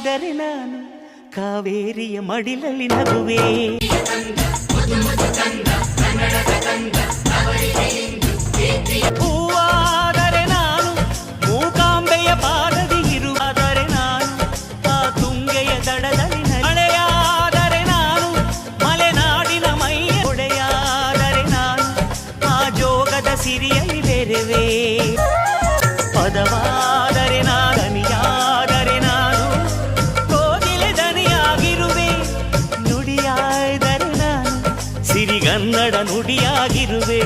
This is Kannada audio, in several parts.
ಮಗುವಾದರೆ ನಾನು ಕಾವೇರಿಯ ಮಡಿಲಲ್ಲಿ ನಗುವೆ ಹೂವಾದರೆ ನಾನು ಮೂಕಾಂಬೆಯ ಪಾದದಿ ಇರುವಾದರೆ ನಾನು ಆ ತುಂಗೆಯ ದಡದಲ್ಲಿ ಮಳೆಯಾದರೆ ನಾನು ಮಲೆನಾಡಿನ ಮೈಯ ಒಡೆಯಾದರೆ ನಾನು ಆ ಜೋಗದ ಸಿರಿಯಲ್ಲಿ ಸಿರಿಗನ್ನಡ ನುಡಿಯಾಗಿರುವೆ.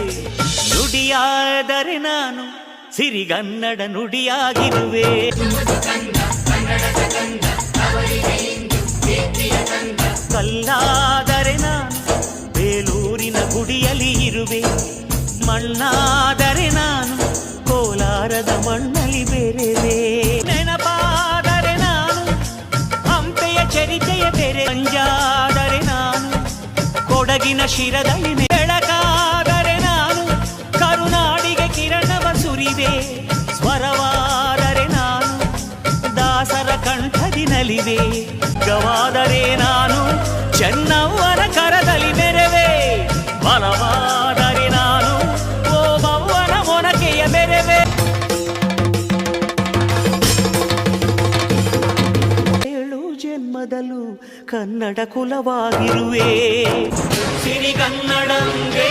ನುಡಿಯಾದರೆ ನಾನು ಸಿರಿಗನ್ನಡ ನುಡಿಯಾಗಿರುವೆ. ಕಲ್ಲಾದರೆ ನಾನು ಬೇಲೂರಿನ ಗುಡಿಯಲ್ಲಿ ಇರುವೆ. ಮಣ್ಣಾದರೆ ನಾನು ಕೋಲಾರದ ಮಣ್ಣಲ್ಲಿ ಬೇರೆ ಕೊಡಗಿನ ಶಿರದಲ್ಲಿ ಬೆಳಕಾದರೆ ನಾನು ಕರುನಾಡಿಗೆ ಕಿರಣವ ಸುರಿವೆ ಸ್ವರವಾದರೆ ನಾನು ದಾಸರ ಕಂಠದಿ ನಲಿವೆ. ಗವಾದರೆ ನಾನು ಚೆನ್ನವ್ವನ ಕರದಲ್ಲಿ ಬೆರೆವೆ ಬಲವಾದರೆ ನಾನು ಓ ಬವ್ವನ ಮೊನಕೆಯ ಮೆರೆವೆ. ಜನ್ಮದಲ್ಲೂ ಕನ್ನಡ ಕುಲವಾಗಿರುವೆ. ಸಿರಿಗನ್ನಡಂಗೆ